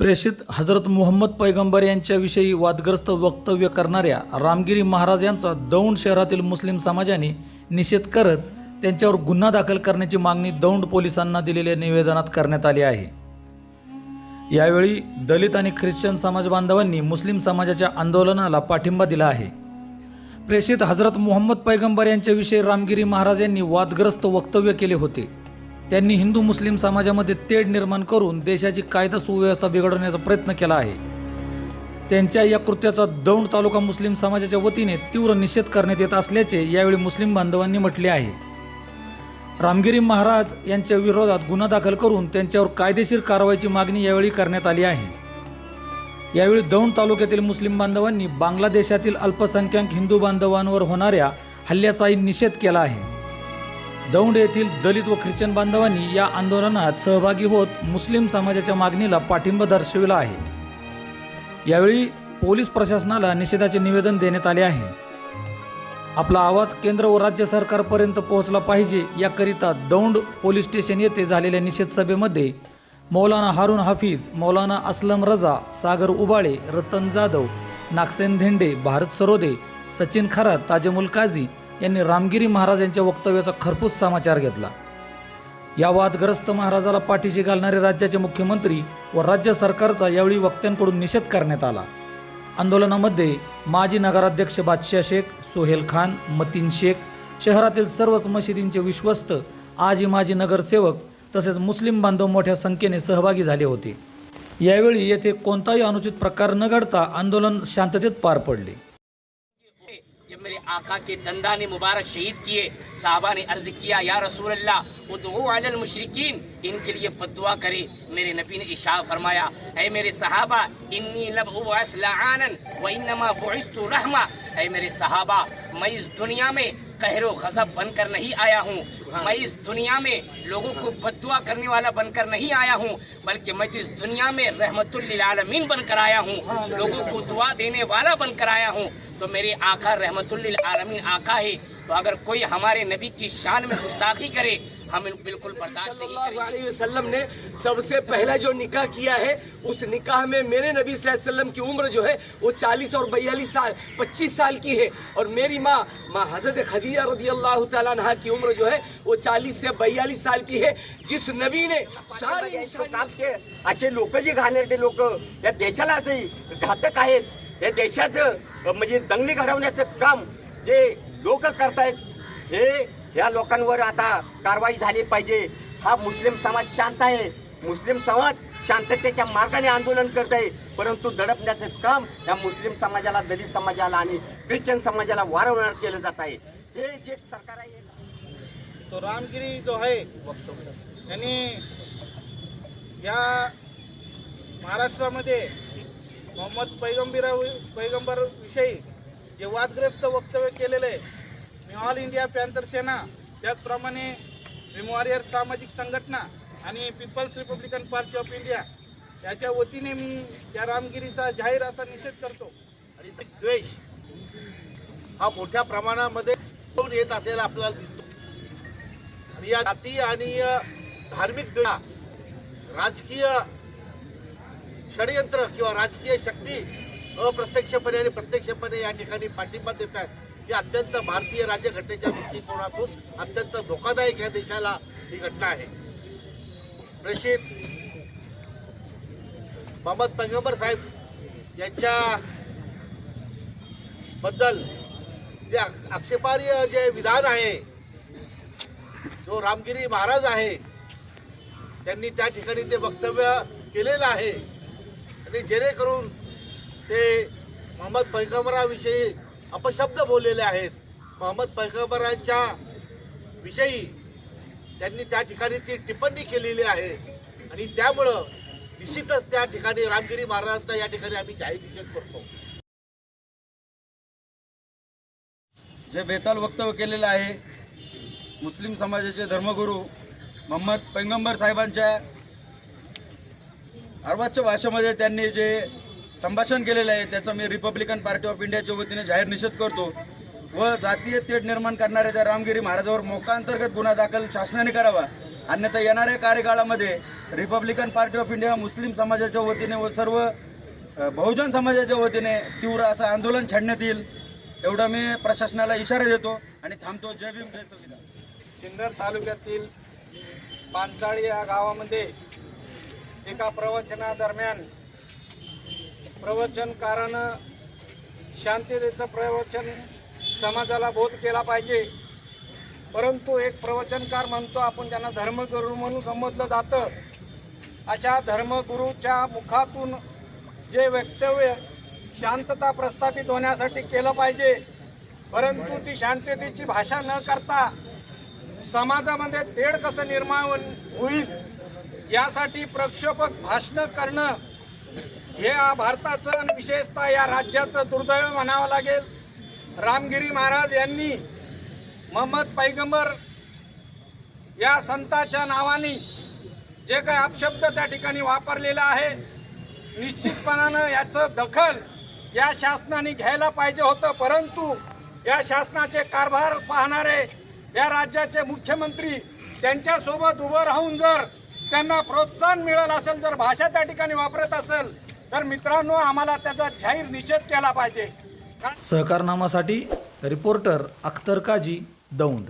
प्रेषित हजरत मोहम्मद पैगंबर यांच्याविषयी वादग्रस्त वक्तव्य करणाऱ्या रामगिरी महाराज यांचा दौंड शहरातील मुस्लिम समाजाने निषेध करत त्यांच्यावर गुन्हा दाखल करण्याची मागणी दौंड पोलिसांना दिलेल्या निवेदनात करण्यात आली आहे. यावेळी दलित आणि ख्रिश्चन समाज बांधवांनी मुस्लिम समाजाच्या आंदोलनाला पाठिंबा दिला आहे. प्रेषित हजरत मोहम्मद पैगंबर यांच्याविषयी रामगिरी महाराज यांनी वादग्रस्त वक्तव्य केले होते. त्यांनी हिंदू मुस्लिम समाजामध्ये तेढ निर्माण करून देशाची कायदा सुव्यवस्था बिघडवण्याचा प्रयत्न केला आहे. त्यांच्या या कृत्याचा दौंड तालुका मुस्लिम समाजाच्या वतीने तीव्र निषेध करण्यात येत असल्याचे यावेळी मुस्लिम बांधवांनी म्हटले आहे. रामगिरी महाराज यांच्या विरोधात गुन्हा दाखल करून त्यांच्यावर कायदेशीर कारवाईची मागणी यावेळी करण्यात आली आहे. यावेळी दौंड तालुक्यातील मुस्लिम बांधवांनी बांगलादेशातील अल्पसंख्याक हिंदू बांधवांवर होणाऱ्या हल्ल्याचाही निषेध केला आहे. दौंड येथील दलित व ख्रिश्चन बांधवांनी या आंदोलनात सहभागी होत मुस्लिम समाजाच्या मागणीला पाठिंबा दर्शविला आहे. यावेळी पोलीस प्रशासनाला निषेधाचे निवेदन देण्यात आले आहे. आपला आवाज केंद्र व राज्य सरकारपर्यंत पोहोचला पाहिजे याकरिता दौंड पोलीस स्टेशन येथे झालेल्या निषेध सभेमध्ये मौलाना हारून हाफिज मौलाना असलम रजा सागर उबाळे रतन जाधव नागसेन धेंडे भारत सरोदे सचिन खरात ताजमुल काझी यांनी रामगिरी महाराज यांच्या वक्तव्याचा खरपूस समाचार घेतला. या वादग्रस्त महाराजाला पाठीशी घालणारे राज्याचे मुख्यमंत्री व राज्य सरकारचा यावेळी वक्त्यांकडून निषेध करण्यात आला. आंदोलनामध्ये माजी नगराध्यक्ष बादशाह शेख सोहेल खान मतीन शेख शहरातील सर्वच मशिदींचे विश्वस्त आजी माजी नगरसेवक तसेच मुस्लिम बांधव मोठ्या संख्येने सहभागी झाले होते. यावेळी येथे कोणताही अनुचित प्रकार न घडता आंदोलन शांततेत पार पडले. میرے آقا کے دندان مبارک شہید کیے، صحابہ نے عرض کیا، یا رسول اللہ ادعو علی المشرکین، ان کے لیے بدعا کرے میرے نبی نے اشاع فرمایا، اے میرے صحابہ، انی لب لعانا و انما بعثت رحمہ۔ اے میرے صحابہ، میں اس دنیا میں قہر و غضب بن کر نہیں آیا ہوں۔ میں اس دنیا میں لوگوں کو بد دعا کرنے والا بن کر نہیں آیا ہوں بلکہ میں تو اس دنیا میں رحمت للعالمین بن کر آیا ہوں لوگوں کو دعا دینے والا بن کر آیا ہوں۔ تو میرے آقا رحمت للعالمین آقا ہے अगर कोई हमारे नबी की शान में गुस्ताखी करे हम बिल्कुल बर्दाश्त नहीं सल्लल्लाहु करेंगे अलैहि वसल्लम ने सबसे पहला जो निकाह किया है उस निकाह में मेरे नबी सल्लल्लाहु अलैहि वसल्लम की उम्र जो है वो 40 और बयालीस साल 25 साल की है और मेरी माँ माँ हजरत खदीजा रदी अल्लाह तआला अन्हा की उम्र जो है वो 40 से बयालीस साल की है जिस नबी ने सारे इंसानी- काम ते असे लोक जे घाणेरडे लोक या देशाला जे घातक आहेत या देशाचं अ, म्हणजे दंगली घडवण्याचं काम जे लोक करतायत. हे या लोकांवर आता कारवाई झाली पाहिजे. हा मुस्लिम समाज शांत आहे. मुस्लिम समाज शांततेच्या मार्गाने आंदोलन करत आहे परंतु दडपण्याचं काम या मुस्लिम समाजाला दलित समाजाला आणि ख्रिश्चन समाजाला वारंवार केलं जात आहे. हे जे सरकार आहे तो रामगिरी जो आहे यांनी या महाराष्ट्रामध्ये मोहम्मद पैगंबरा पैगंबर विषयी जे वादग्रस्त वक्तव्य केलेलं आहे मी ऑल इंडिया पॅन्थर सेना त्याचप्रमाणे वॉरियर सामाजिक संघटना आणि people's Republican Party of India याच्या वतीने मी या रामगिरीचा जाहीर असा निषेध करतो. आणि ते द्वेष हा मोठ्या प्रमाणामध्ये येत असलेला आपल्याला दिसतो. आणि या जाती आणि धार्मिक द्वेष राजकीय षडयंत्र किंवा राजकीय शक्ती अप्रत्यक्षपणे आणि प्रत्यक्षपणे या ठिकाणी पाठिंबा देत आहेत ही अत्यंत भारतीय राज्यघटनेच्या दृष्टिकोनातून अत्यंत धोकादायक या देशाला ही घटना आहे. प्रेषित मोहम्मद पैगंबर साहेब यांच्या बद्दल जे आक- आक्षेपार्ह जे विधान आहे जो रामगिरी महाराज आहे त्यांनी त्या ठिकाणी ते वक्तव्य केलेलं आहे. आणि जेणेकरून ते मोहम्मद पैगंबराविषयी अपशब्द बोललेले आहेत. मोहम्मद पैगंबरांच्या विषयी त्यांनी त्या ठिकाणी ती टिप्पणी केलेली आहे. आणि त्यामुळं निश्चितच त्या ठिकाणी रामगिरी महाराजांचा या ठिकाणी आम्ही जाहीर निषेध करतो. जे बेताल वक्तव्य केलेलं आहे मुस्लिम समाजाचे धर्मगुरू मोहम्मद पैगंबर साहेबांच्या अर्वाच्य भाषेमध्ये त्यांनी जे संभाषण केलेलं आहे. त्याचा मी रिपब्लिकन पार्टी ऑफ इंडियाच्या वतीने जाहीर निषेध करतो. व जातीय तेढ निर्माण करणाऱ्या त्या रामगिरी महाराजावर मोकांतर्गत गुन्हा दाखल शासनाने करावा. अन्यथा येणाऱ्या कार्यकाळामध्ये रिपब्लिकन पार्टी ऑफ इंडिया मुस्लिम समाजाच्या वतीने व सर्व बहुजन समाजाच्या वतीने तीव्र असं आंदोलन छेडण्यात येईल एवढा मी प्रशासनाला इशारा देतो आणि थांबतो. जय भीम जय संविधान सिन्नर तालुक्यातील पांचाळी या गावामध्ये एका प्रवचनादरम्यान प्रवचनकारानं शांततेचं प्रवचन समाजाला बोध केला पाहिजे. परंतु एक प्रवचनकार म्हणतो आपण त्यांना धर्मगुरू म्हणून संबोधलं जातं अशा धर्मगुरूच्या मुखातून जे वक्तव्य शांतता प्रस्थापित होण्यासाठी केलं पाहिजे. परंतु ती शांततेची भाषा न करता समाजामध्ये तेढ कसं निर्माण होईल यासाठी प्रक्षोभक भाषणं करणं हे या भारताचं आणि विशेषतः या राज्याचं दुर्दैव म्हणावं लागेल. रामगिरी महाराज यांनी मोहम्मद पैगंबर या संताच्या नावाने जे काही अपशब्द त्या ठिकाणी वापरलेला आहे निश्चितपणानं याचं दखल या शासनाने घ्यायला पाहिजे होतं. परंतु या शासनाचे कारभार पाहणारे या राज्याचे मुख्यमंत्री त्यांच्यासोबत उभं राहून जर त्यांना प्रोत्साहन मिळत असेल जर भाषा त्या ठिकाणी वापरत असेल तर मित्रांनो आम्हाला त्याचा जाहीर निषेध केला पाहिजे. सहकारनामासाठी रिपोर्टर अख्तर काजी दौंड.